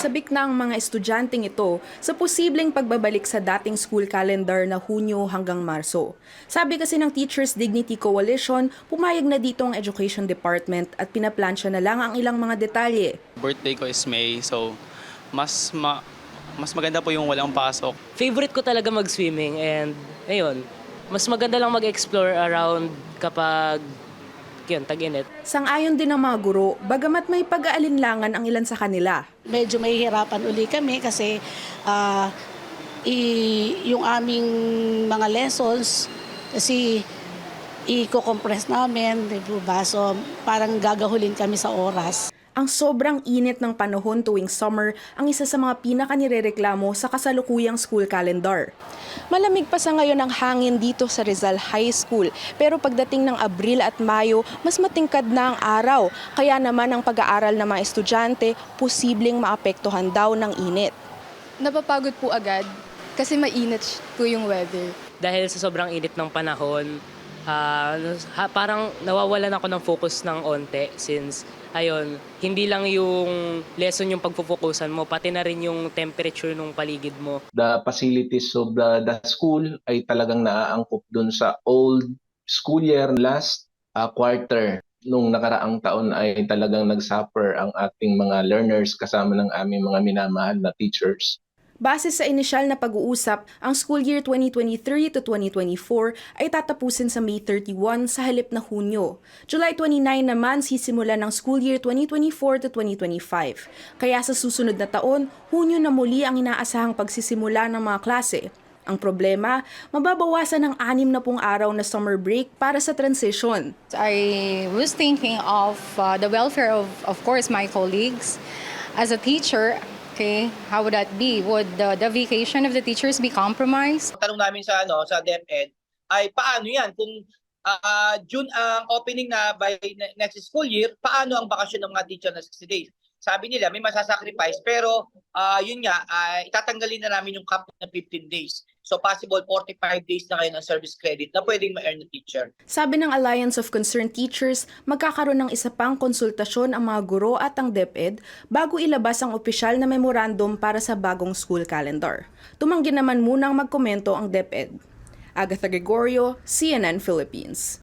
Sabik na ang mga estudyanteng ito sa posibleng pagbabalik sa dating school calendar na Hunyo hanggang Marso. Sabi kasi ng Teachers Dignity Coalition, pumayag na dito ang Education Department at pinaplansya na lang ang ilang mga detalye. birthday ko is May, so mas ma mas maganda po yung walang pasok. favorite ko talaga mag-swimming and ayun, mas maganda lang mag-explore around kapag yun, tag-init. Sang-ayon din ng mga guro, bagamat may pag-aalinlangan ang ilan sa kanila. medyo mahihirapan uli kami kasi ah, i- yung aming mga lessons kasi i-compress namin, di ba? So parang gagahulin kami sa oras. Ang sobrang init ng panahon tuwing summer ang isa sa mga pinakanirereklamo sa kasalukuyang school calendar. Malamig pa sa ngayon ang hangin dito sa Rizal High School, pero pagdating ng Abril at Mayo, mas matingkad na ang araw. Kaya naman ang pag-aaral ng mga estudyante, posibleng maapektuhan daw ng init. napapagod po agad kasi mainit po yung weather. Dahil sa sobrang init ng panahon, ha- parang nawawalan ako ng focus ng onte since ayun, hindi lang yung lesson yung pagpupukusan mo, pati na rin yung temperature ng paligid mo. the facilities of the, the school ay talagang naaangkop dun sa old school year last uh, quarter nung nakaraang taon ay talagang nagsuffer ang ating mga learners kasama ng aming mga minamahal na teachers. Base sa inisyal na pag-uusap, ang school year 2023 to 2024 ay tatapusin sa May 31 sa halip na Hunyo. July 29 naman sisimulan ng school year 2024 to 2025. Kaya sa susunod na taon, Hunyo na muli ang inaasahang pagsisimula ng mga klase. Ang problema, mababawasan ng anim na pong araw na summer break para sa transition. I was thinking of uh, the welfare of, of course, my colleagues. As a teacher, okay, how would that be? Would the, the vacation of the teachers be compromised? Tanong namin sa ano sa DepEd ay paano 'yan kung ah, June ang opening na by ne- next school year, paano ang bakasyon ng mga teacher na 60 days? Sabi nila may masasacrifice pero ah, yun nga ah, itatanggalin na namin yung cap na 15 days. So possible 45 days na kayo ng service credit na pwedeng ma-earn ng teacher. Sabi ng Alliance of Concerned Teachers, magkakaroon ng isa pang konsultasyon ang mga guro at ang DepEd bago ilabas ang opisyal na memorandum para sa bagong school calendar. Tumanggi naman munang magkomento ang DepEd. Agatha Gregorio, CNN Philippines.